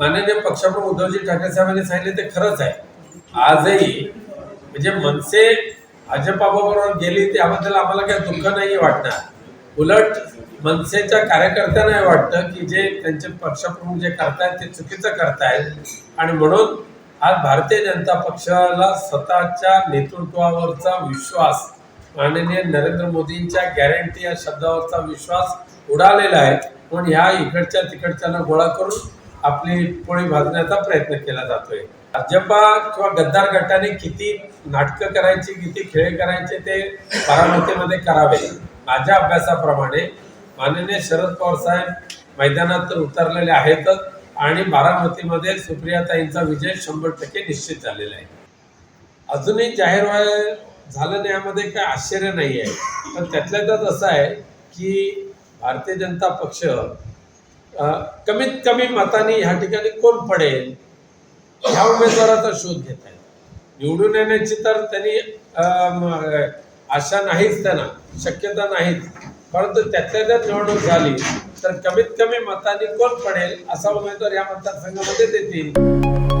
माननीय पक्षप्रमुख उद्धवजी ठाकरे साहेबांनी सांगितले ते खरंच आहे. आजही म्हणजे मनसे भाजपाबरोबर गेली त्याबद्दल आम्हाला काही दुःख नाही वाटणार. उलट मनसेच्या कार्यकर्त्यांना वाटतं की जे त्यांचे पक्षप्रमुख जे करतायत ते चुकीचं करतायत. आणि म्हणून आज भारतीय जनता पक्षाला स्वतःच्या नेतृत्वावरचा विश्वास माननीय नरेंद्र मोदींच्या गॅरंटी या शब्दावरचा विश्वास उडालेला आहे. म्हणून ह्या इकडच्या तिकडच्याला गोळा करून आपली पोळी भाजण्याचा प्रयत्न केला जातोय. भाजपा किंवा गद्दार गटाने किती नाटकं करायची किती खेळ करायचे ते बारामतीमध्ये करावे. माझ्या अभ्यासाप्रमाणे माननीय शरद पवार साहेब मैदानात तर उतरलेले आहेतच आणि बारामतीमध्ये सुप्रियाताईंचा विजय शंभर टक्के निश्चित झालेला आहे. अजूनही जाहीर झालं नाही यामध्ये काय आश्चर्य नाही आहे पण त्यातल्या त्यात असं आहे की भारतीय जनता पक्ष कमीत कमी मताने ह्या ठिकाणी कोण पडेल ह्या उमेदवाराचा शोध घेत आहेत निवडून येण्याची तर त्यांनी आशा नाहीच त्यांना शक्यता नाहीच. परंतु त्यातल्या त्यात निवडणूक झाली तर कमीत कमी मताने कोण पडेल असा उमेदवार या मतदारसंघामध्ये देतील.